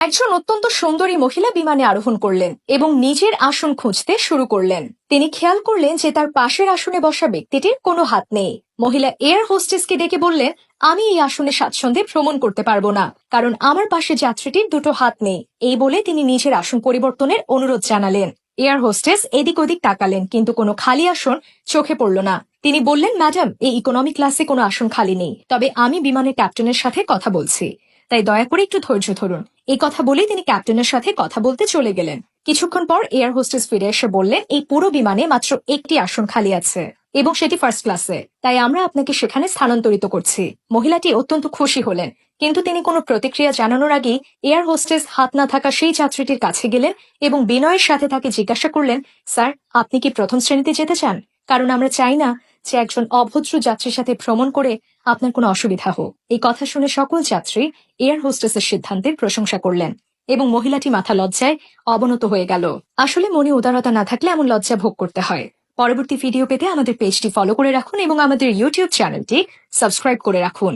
একজন অত্যন্ত সুন্দরী মহিলা বিমানে আরোহণ করলেন এবং নিজের আসন খুঁজতে শুরু করলেন। তিনি খেয়াল করলেন যে তার পাশের আসনে বসা ব্যক্তিটির কোনো হাত নেই। মহিলা এয়ার হোস্টেসকে ডেকে বললেন, আমি এই আসনে স্বাচ্ছন্দ্যে ভ্রমণ করতে পারব না, কারণ আমার পাশে যাত্রীটির দুটো হাত নেই। এই বলে তিনি নিজের আসন পরিবর্তনের অনুরোধ জানালেন। এয়ার হোস্টেস এদিক ওদিক তাকালেন, কিন্তু কোনো খালি আসন চোখে পড়ল না। তিনি বললেন, ম্যাডাম, এই ইকোনমি ক্লাসে কোনো আসন খালি নেই, তবে আমি বিমানের ক্যাপ্টেনের সাথে কথা বলছি। তাই দয়া করে একটু ধৈর্য ধরুন। এই কথা বলেই তিনি ক্যাপ্টেনের সাথে কথা বলতে চলে গেলেন। কিছুক্ষণ পর এয়ার হোস্টেস ফিরে এসে বললেন, এই পুরো বিমানে মাত্র একটি আসন খালি আছে এবং সেটি ফার্স্ট ক্লাসে। তাই আমরা আপনাকে সেখানে স্থানান্তরিত করছি। মহিলাটি অত্যন্ত খুশি হলেন, কিন্তু তিনি কোনো প্রতিক্রিয়া জানানোর আগেই এয়ার হোস্টেস হাত না থাকা সেই যাত্রীটির কাছে গেলেন এবং বিনয়ের সাথে তাকে জিজ্ঞাসা করলেন, স্যার, আপনি কি প্রথম শ্রেণীতে যেতে চান? কারণ আমরা চাই না যে একজন অভদ্র যাত্রীর সাথে ভ্রমণ করে আপনার কোনো অসুবিধা হোক। এই কথা শুনে সকল যাত্রী এয়ার হোস্টেসের সিদ্ধান্তের প্রশংসা করলেন এবং মহিলাটি মাথা লজ্জায় অবনত হয়ে গেল। আসলে মনে উদারতা না থাকলে এমন লজ্জা ভোগ করতে হয়। পরবর্তী ভিডিও পেতে আমাদের পেজটি ফলো করে রাখুন এবং আমাদের ইউটিউব চ্যানেলটি সাবস্ক্রাইব করে রাখুন।